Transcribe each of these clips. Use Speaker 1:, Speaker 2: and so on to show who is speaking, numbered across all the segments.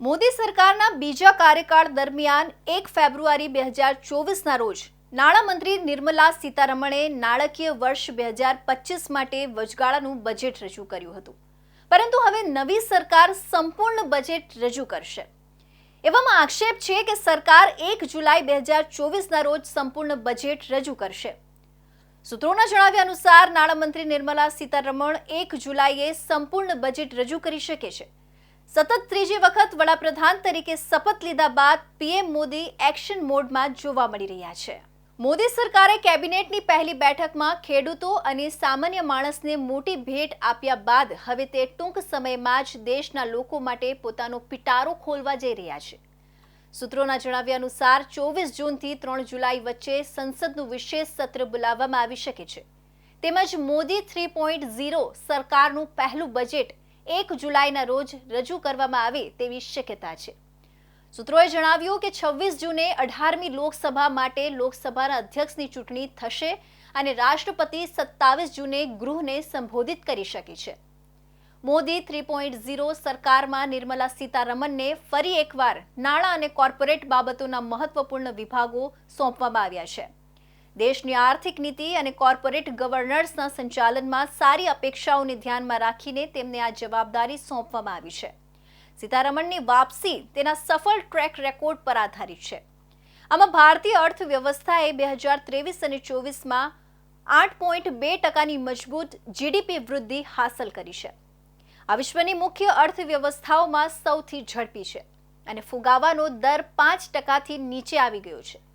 Speaker 1: મોદી સરકારના બીજા કાર્યકાળ દરમિયાન એક ફેબ્રુઆરી બે હજાર ચોવીસના રોજ નાણામંત્રી નિર્મલા સીતારમણે નાણાકીય વર્ષ બે હજાર પચીસ માટે વચગાળાનું બજેટ રજૂ કર્યું હતું. પરંતુ હવે નવી સરકાર સંપૂર્ણ બજેટ રજૂ કરશે. એવામાં આક્ષેપ છે કે સરકાર એક જુલાઈ બે હજાર ચોવીસના રોજ સંપૂર્ણ બજેટ રજૂ કરશે. સૂત્રોના જણાવ્યા અનુસાર નાણામંત્રી નિર્મલા સીતારમણ એક જુલાઈએ સંપૂર્ણ બજેટ રજૂ કરી શકે છે. સતત ત્રીજી વખત વડાપ્રધાન તરીકે શપથ લીધા બાદ પીએમ મોદી એક્શન મોડમાં જોવા મળી રહ્યા છે. મોદી સરકારે કેબિનેટની પહેલી બેઠકમાં ખેડૂતો અને સામાન્ય માણસને મોટી ભેટ આપ્યા બાદ હવે તે ટૂંક સમયમાં જ દેશના લોકો માટે પોતાનો પિટારો ખોલવા જઈ રહ્યા છે. સૂત્રોના જણાવ્યા અનુસાર ચોવીસ જૂનથી ત્રણ જુલાઈ વચ્ચે સંસદનું વિશેષ સત્ર બોલાવવામાં આવી શકે છે. તેમજ મોદી થ્રી પોઈન્ટ ઝીરો સરકારનું પહેલું બજેટ એક જુલાઈના રોજ રજૂ કરવામાં આવે તેવી શક્યતા છે. સૂત્રોએ જણાવ્યું કે છવ્વીસ જૂને અઢારમી લોકસભા માટે લોકસભાના અધ્યક્ષની ચૂંટણી થશે અને રાષ્ટ્રપતિ સત્તાવીસ જૂને ગૃહને સંબોધિત કરી શકે છે. મોદી થ્રી પોઈન્ટ ઝીરો સરકારમાં નિર્મલા સીતારમનને ફરી એકવાર નાણાં અને કોર્પોરેટ બાબતોના મહત્વપૂર્ણ વિભાગો સોંપવામાં આવ્યા છે. દેશની આર્થિક નીતિ અને કોર્પોરેટ ગવર્નર્સના સંચાલનમાં સારી અપેક્ષાઓને ધ્યાનમાં રાખીને તેમને આ જવાબદારી સોંપવામાં આવી છે. સીતારમણની વાપસી તેના સફળ ટ્રેક રેકોર્ડ પર આધારિત છે. આમાં ભારતીય અર્થવ્યવસ્થાએ બે હજાર ત્રેવીસ અને ચોવીસમાં આઠ પોઈન્ટ બે ટકાની મજબૂત જીડીપી વૃદ્ધિ હાંસલ કરી છે. આ વિશ્વની મુખ્ય અર્થવ્યવસ્થાઓમાં સૌથી ઝડપી છે અને ફુગાવાનો દર પાંચ ટકાથી નીચે આવી ગયો છે.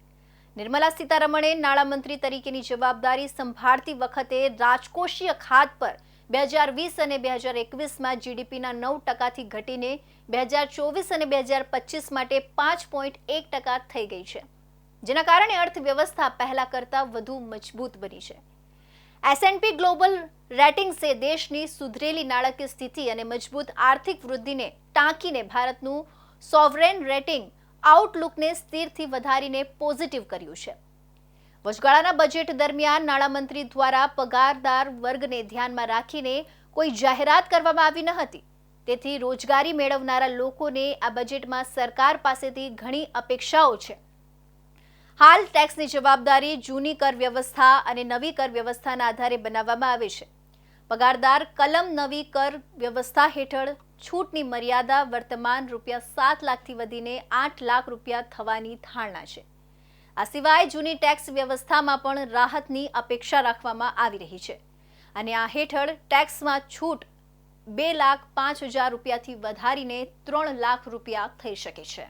Speaker 1: નિર્મલા સીતારમણે નાણામંત્રી તરીકેની જવાબદારી સંભાળતી વખતે રાજકોષીય ખાત પર બે હજાર વીસ અને બે હજાર એકવીસમાં જીડીપીના નવ ટકાથી ઘટીને બે હજાર ચોવીસ અને બે હજાર પચીસ માટે પાંચ પોઈન્ટ એક ટકા થઈ ગઈ છે, જેના કારણે અર્થવ્યવસ્થા પહેલા કરતાં વધુ મજબૂત બની છે. એસએનપી ગ્લોબલ રેટિંગ્સે દેશની સુધરેલી નાણાકીય સ્થિતિ અને મજબૂત આર્થિક વૃદ્ધિને ટાંકીને ભારતનું સોવરેન રેટિંગ આઉટલુકને સ્થિરથી વધારીને પોઝિટિવ કર્યું છે. વચગાળાના બજેટ દરમિયાન નાણામંત્રી દ્વારા પગારદાર વર્ગને ધ્યાનમાં રાખીને કોઈ જાહેરાત કરવામાં આવી ન હતી. તેથી રોજગારી મેળવનારા લોકોને આ બજેટમાં સરકાર પાસેથી ઘણી અપેક્ષાઓ છે. હાલ ટેક્સની જવાબદારી જૂની કર વ્યવસ્થા અને નવી કર વ્યવસ્થાના આધારે બનાવવામાં આવે છે. પગારદાર કલમ નવી કર વ્યવસ્થા હેઠળ છૂટની મર્યાદા વર્તમાન રૂપિયા સાત લાખથી વધીને આઠ લાખ રૂપિયા થવાની ધારણા છે. આ સિવાય જૂની ટેક્સ વ્યવસ્થામાં પણ રાહતની અપેક્ષા રાખવામાં આવી રહી છે. અને આ હેઠળ ટેક્સમાં છૂટ બે લાખ પાંચ હજાર રૂપિયાથી વધારીને ત્રણ લાખ રૂપિયા થઈ શકે છે.